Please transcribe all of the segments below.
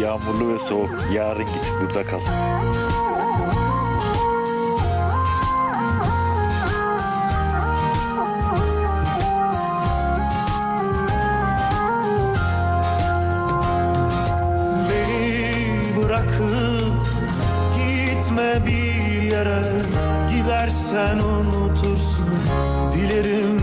yağmurlu ve soğuk. Yarın git burada kal. Bırakıp gitme bir yere Gidersen unutursun Dilerim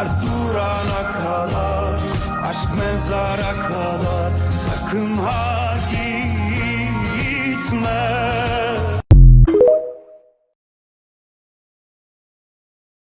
Kar durana kadar Aşk mezara kadar. Sakın ha gitme